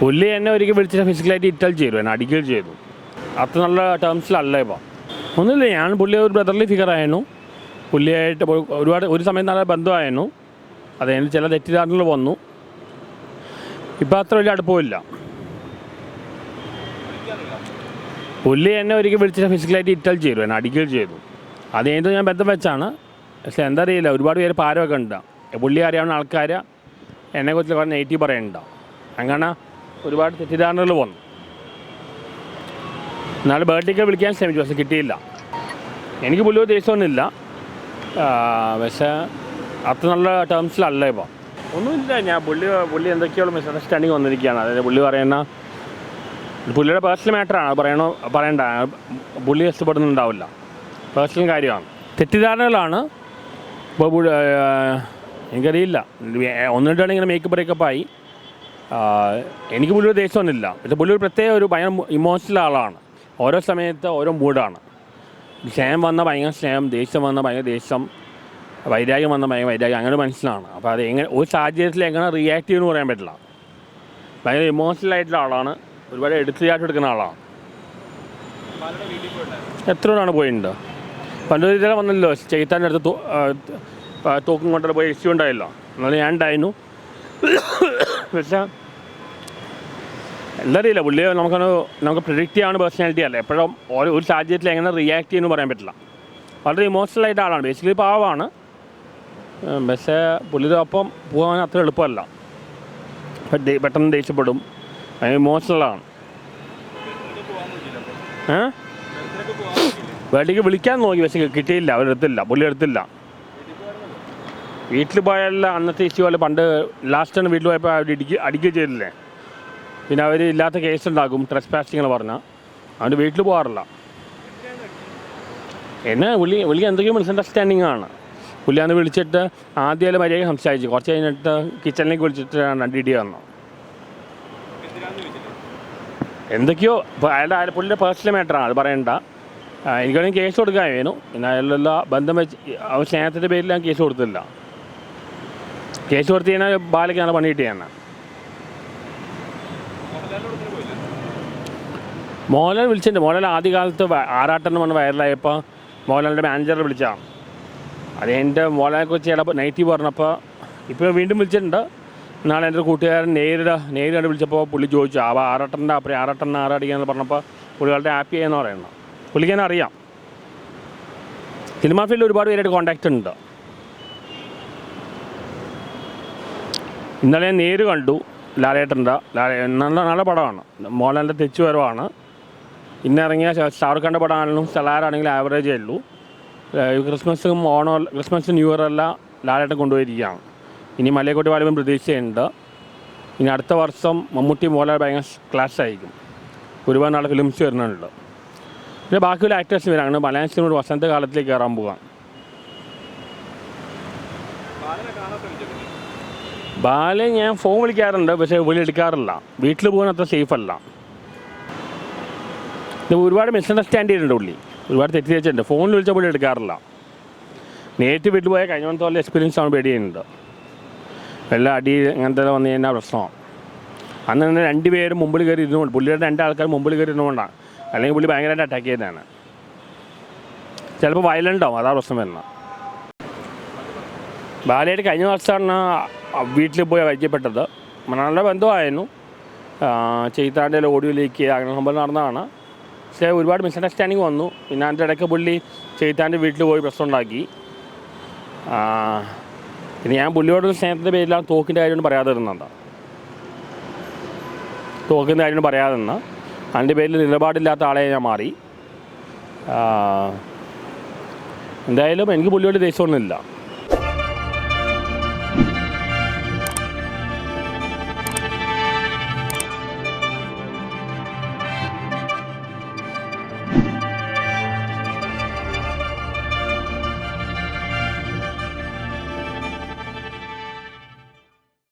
പുള്ളി എന്നെ ഒരിക്കൽ വിളിച്ചിട്ട് ഫിസിക്കലായിട്ട് ഇറ്റൽ ചെയ്തു എന്നെ അടിക്കുകയും ചെയ്തു. അത്ര നല്ല ടേംസിലല്ല ഇപ്പോൾ ഒന്നുമില്ല ഞാൻ പുള്ളി ഒരു ബ്രദർലി ഫിഗർ ആയിരുന്നു. പുള്ളിയായിട്ട് ഒരു- ഒരുപാട് ഒരു സമയം നല്ല ബന്ധമായിരുന്നു. അത് കഴിഞ്ഞ് ചില തെറ്റിദ്ധാരണകൾ വന്നു. ഇപ്പം അത്ര വലിയ അടുപ്പമില്ല പുള്ളി എന്നെ ഒരിക്കൽ വിളിച്ചിട്ട് ഫിസിക്കലായിട്ട് ഇറ്റൽ ചെയ്തു എന്നെ അടിക്കുകയും ചെയ്തു. അത് കഴിഞ്ഞിട്ട് ഞാൻ ബന്ധം വെച്ചാണ്. പക്ഷേ എന്താ അറിയില്ല ഒരുപാട് പേര് പാരമൊക്കെ ഉണ്ടാകും പുള്ളി അറിയാവുന്ന ആൾക്കാർ എന്നെക്കുറിച്ച് കുറേ നെഗറ്റീവ് പറയുന്നുണ്ടാവും അങ്ങനെ ഒരുപാട് തെറ്റിദ്ധാരണകൾ വന്നു. എന്നാലും ബേർഡേക്ക് വിളിക്കാൻ ശ്രമിച്ചു പക്ഷെ കിട്ടിയില്ല. എനിക്ക് പുള്ളി ദേഷ്യമൊന്നുമില്ല പക്ഷേ അത്ര നല്ല ടേംസിലല്ല ഇപ്പോൾ ഒന്നുമില്ല ഞാൻ പുള്ളി പുള്ളി എന്തൊക്കെയുള്ള മിസ്അണ്ടർസ്റ്റാൻഡിങ് വന്നിരിക്കുകയാണ്. അതായത് പുള്ളി പറയുന്ന പുള്ളിയുടെ പേഴ്സണൽ മാറ്ററാണ് പറയണോ പറയണ്ട. പുള്ളി ഇഷ്ടപ്പെടുന്നുണ്ടാവില്ല. പേഴ്സണൽ കാര്യമാണ്. തെറ്റിദ്ധാരണകളാണ് ഇപ്പോൾ എനിക്കറിയില്ല. ഒന്നിട്ടാണ് ഇങ്ങനെ മേക്കപ്പ് ബ്രേക്കപ്പ് ആയി. എനിക്ക് പുള്ളിയുടെ ദേഷ്യമൊന്നുമില്ല പക്ഷെ പുള്ളി ഒരു പ്രത്യേക ഒരു ഭയങ്കര ഇമോഷണൽ ആളാണ്. ഓരോ സമയത്ത് ഓരോ മൂഡാണ്. ക്ഷേമം വന്ന ഭയങ്കര ക്ഷേമം ദേഷ്യം വന്ന ഭയങ്കര ദേഷ്യം വൈരാഗ്യം വന്ന ഭയങ്കര വൈരാഗ്യം അങ്ങനെ മനസ്സിലാണ് അപ്പോൾ അത് എങ്ങനെ ഒരു സാഹചര്യത്തിൽ എങ്ങനെ റിയാക്ട് ചെയ്യുമെന്ന് പറയാൻ പറ്റില്ല. ഭയങ്കര ഇമോഷണൽ ആയിട്ടുള്ള ആളാണ്. ഒരുപാട് എടുത്തു ചാട്ട് എടുക്കുന്ന ആളാണ്. എത്ര തവണ പോയിട്ടുണ്ട്? പണ്ടൊരു ഇതിലെ വന്നല്ലോ ചെയ്താന്റെ അടുത്ത് തോക്കും കൊണ്ടല്ല പോയി ഇഷ്യൂ ഉണ്ടായല്ലോ. എന്നാലും ഞാൻ ഉണ്ടായിരുന്നു. പക്ഷേ എന്താ അറിയില്ല പുള്ളി നമുക്കൊന്ന് നമുക്ക് പ്രിഡിക്റ്റ് ചെയ്യാവുന്ന പേഴ്സണാലിറ്റി അല്ല? എപ്പോഴും ഓരോ ഒരു സാഹചര്യത്തിൽ എങ്ങനെ റിയാക്ട് ചെയ്യുമെന്ന് പറയാൻ പറ്റില്ല. വളരെ ഇമോഷണൽ ആയിട്ട് ആളാണ്. ബേസിക്കലി പാവമാണ്. പക്ഷേ പുള്ളിയുടെ ഒപ്പം പോകാൻ അത്ര എളുപ്പമല്ല. പെട്ടെന്ന് ദേഷ്യപ്പെടും. ഇമോഷണലാണ് ഏ? വേട്ടിക്ക് വിളിക്കാൻ നോക്കി. പക്ഷെ കിട്ടിയില്ല. അവരെടുത്തില്ല പുള്ളി എടുത്തില്ല. വീട്ടിൽ പോയാലല്ല അന്നത്തെ ഇഷ്യൂ പോലെ പണ്ട് ലാസ്റ്റ് ആണ് വീട്ടിൽ പോയപ്പോൾ അവർ ഇടിക്കുക അടിക്കുകയും ചെയ്തില്ലേ? പിന്നെ അവർ ഇല്ലാത്ത കേസ് ഉണ്ടാക്കും ട്രസ് പാസ്റ്റിങ്ങൾ പറഞ്ഞാൽ അവന്റെ വീട്ടിൽ പോകാറില്ല. എന്നെ പുള്ളി പുള്ളി എന്തൊക്കെയോ മിസ്അണ്ടർസ്റ്റാൻഡിങ് ആണ്. പുള്ളി അന്ന് വിളിച്ചിട്ട് ആദ്യം മര്യാദ സംസാരിച്ചു. കുറച്ച് കഴിഞ്ഞിട്ട് കിച്ചണിലേക്ക് വിളിച്ചിട്ട് രണ്ട് ഇടി വന്നു എന്തൊക്കെയോ അയാളുടെ അയാൾ പുള്ളിയുടെ പേഴ്സണൽ മാറ്ററാണ് അത് പറയണ്ട. എനിക്ക് എനിക്കാണെങ്കിൽ കേസ് കൊടുക്കാൻ വേണു പിന്നെ അയാളുള്ള ബന്ധം വെച്ച് അവൻ സ്നേഹത്തിന്റെ പേരിൽ ഞാൻ കേസ് കൊടുത്തില്ല. കേസ് കൊടുത്തു കഴിഞ്ഞാൽ ബാലയ്ക്കാണ് പണി കിട്ടിയാണ് മോഹൻലാൽ വിളിച്ചിട്ടുണ്ട്. മോഹൻലാൽ ആദ്യകാലത്ത് എന്ന് പറഞ്ഞ വൈറലായപ്പോൾ മോഹൻലാലിന്റെ മാനേജറെ വിളിച്ചാണ് അത് എന്റെ മോഹൻലാലിനെ കുറിച്ച് ചിലപ്പോൾ നെഗറ്റീവ് പറഞ്ഞപ്പോൾ ഇപ്പോൾ വീണ്ടും വിളിച്ചിട്ടുണ്ട്. നാളെ എന്റെ കൂട്ടുകാരൻ നേരിട നേരിട്ട് വിളിച്ചപ്പോൾ പുള്ളി ചോദിച്ചു ആ ആറാട്ടന്റെ അപ്പം ആറാട്ടൻ ആറാടിക്കാന്ന് പറഞ്ഞപ്പോൾ പുള്ളികളുടെ ഹാപ്പി ആയെന്ന് പറയുന്നത് പുള്ളിക്ക് എന്നെ അറിയാം. സിനിമാ ഫീൽഡിൽ ഒരുപാട് പേരായിട്ട് കോണ്ടാക്റ്റ് ഉണ്ട്. ഇന്നലെ ഞാൻ നേര് കണ്ടു. ലാലേട്ടന്റെ ലാല നല്ല നല്ല പടമാണ്. മോഹൻലാലിന്റെ തെച്ചു വരവാണ്. ഇന്നിറങ്ങിയ ഷാറുഖ് ഖാന്റെ പടമാണെങ്കിലും സലാറാണെങ്കിലും ആവറേജേ ഉള്ളൂ. ക്രിസ്മസും ഓണോ ക്രിസ്മസ് ന്യൂ ഇയർ എല്ലാം ലാലേട്ടൻ കൊണ്ടുപോയിരിക്കുകയാണ്. ഇനി മലയക്കോട്ട് വാലിബൻ പ്രതീക്ഷയുണ്ട്. ഇനി അടുത്ത വർഷം മമ്മൂട്ടി മോഹൻലാൽ ഭയങ്കര ക്ലാസ് ആയിരിക്കും. ഒരുപാട് നാളെ ഫിലിംസ് വരുന്നുണ്ട്. പിന്നെ ബാക്കിയുള്ള ആക്ടേഴ്സ് വരാണ് മലയാളം വസന്ത കാലത്തിലേക്ക് കയറാൻ പോകാം ബാലെ ഞാൻ ഫോൺ വിളിക്കാറുണ്ട് പക്ഷേ വിളി എടുക്കാറില്ല. വീട്ടിൽ പോകാൻ അത്ര സേഫ് അല്ല. ഒരുപാട് മിസ്അണ്ടർസ്റ്റാൻഡ് ചെയ്തിട്ടുണ്ട് പുള്ളി. ഒരുപാട് തെറ്റിദ്ധരിച്ചിട്ടുണ്ട് ഫോണിൽ വിളിച്ചാൽ പുള്ളി എടുക്കാറില്ല. നേരിട്ട് വീട്ടിൽ പോയാൽ കഴിഞ്ഞ പോലെ എക്സ്പീരിയൻസ് ആണ് പേടി ചെയ്യുന്നുണ്ട് വല്ല അടി അങ്ങനത്തെ വന്നു കഴിഞ്ഞാൽ പ്രശ്നമാണ് അന്ന് തന്നെ രണ്ട് പേരും മുമ്പിൽ കയറി ഇരുന്നുകൊണ്ട് പുള്ളിയുടെ രണ്ട് ആൾക്കാർ മുമ്പിൽ കയറി ഇരുന്നുകൊണ്ടാണ് അല്ലെങ്കിൽ പുള്ളി ഭയങ്കരമായിട്ട് അറ്റാക്ക് ചെയ്തതാണ്. ചിലപ്പോൾ വയലന്റ് ആവും അതാ പ്രശ്നം വരുന്നത്. ബാലയായിട്ട് കഴിഞ്ഞ വർഷമാണ് വീട്ടിൽ പോയി പരിചയപ്പെട്ടത്. നല്ല ബന്ധമായിരുന്നു. ചെയ്താന്റെ ഓഡിയോ ലീക്ക് അങ്ങനെ സംഭവം നടന്നതാണ്. പക്ഷേ ഒരുപാട് മിസ്അണ്ടർസ്റ്റാൻഡിങ് വന്നു. പിന്നെ അതിന്റെ ഇടയ്ക്ക് പുള്ളി ചെയ്താന്റെ വീട്ടിൽ പോയി പ്രശ്നം ഉണ്ടാക്കി. പിന്നെ ഞാൻ പുള്ളിയോടൊരു സ്നേഹത്തിന്റെ പേരിലാണ് തോക്കിന്റെ കാര്യം പറയാതെ ഇരുന്നത് തോക്കിന്റെ കാര്യം പറയാതെ നിന്ന്. അതിന്റെ പേരിൽ നിലപാടില്ലാത്ത ആളെ ഞാൻ മാറി. എന്തായാലും എനിക്ക് പുള്ളിയോട് ദേഷ്യമൊന്നുമില്ല.